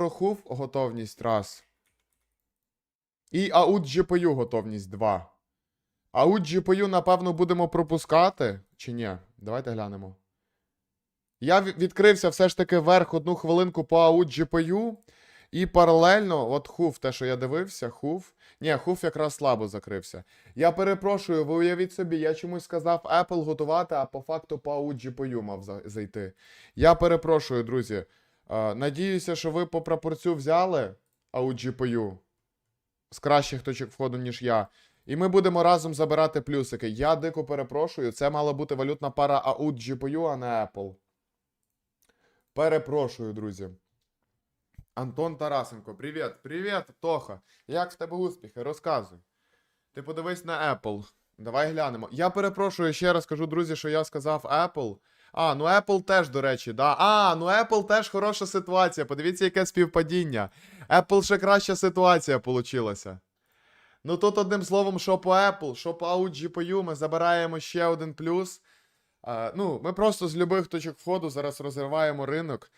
прохув готовність раз. І аут GPU готовність 2. Аут GPU, напевно, будемо пропускати. Чи ні? Давайте глянемо. Я відкрився все ж таки вверх одну хвилинку по аут GPU. І паралельно, от хув, те, що я дивився, хув. Ні, хув якраз слабо закрився. Я перепрошую, ви уявіть собі, я чомусь сказав Apple готувати, а по факту по аут GPU мав зайти. Я перепрошую, друзі. Надіюся, що ви по прапорцю взяли GPU з кращих точок входу, ніж я. І ми будемо разом забирати плюсики. Я дико перепрошую, це мала бути валютна пара аут GPU, а не Apple. Перепрошую, друзі. Антон Тарасенко, привіт, привіт, Тоха. Як в тебе успіхи? Розказуй. Ти подивись на Apple. Давай глянемо. Я перепрошую, ще раз кажу, друзі, що я сказав Apple. А, ну Apple теж, до речі, да. А, ну Apple теж хороша ситуація. Подивіться, яке співпадіння. Apple ще краща ситуація получилася. Ну тут одним словом, що по Apple, що по Audi GPU, ми забираємо ще один плюс. А, ну, ми просто з любих точок входу зараз розриваємо ринок.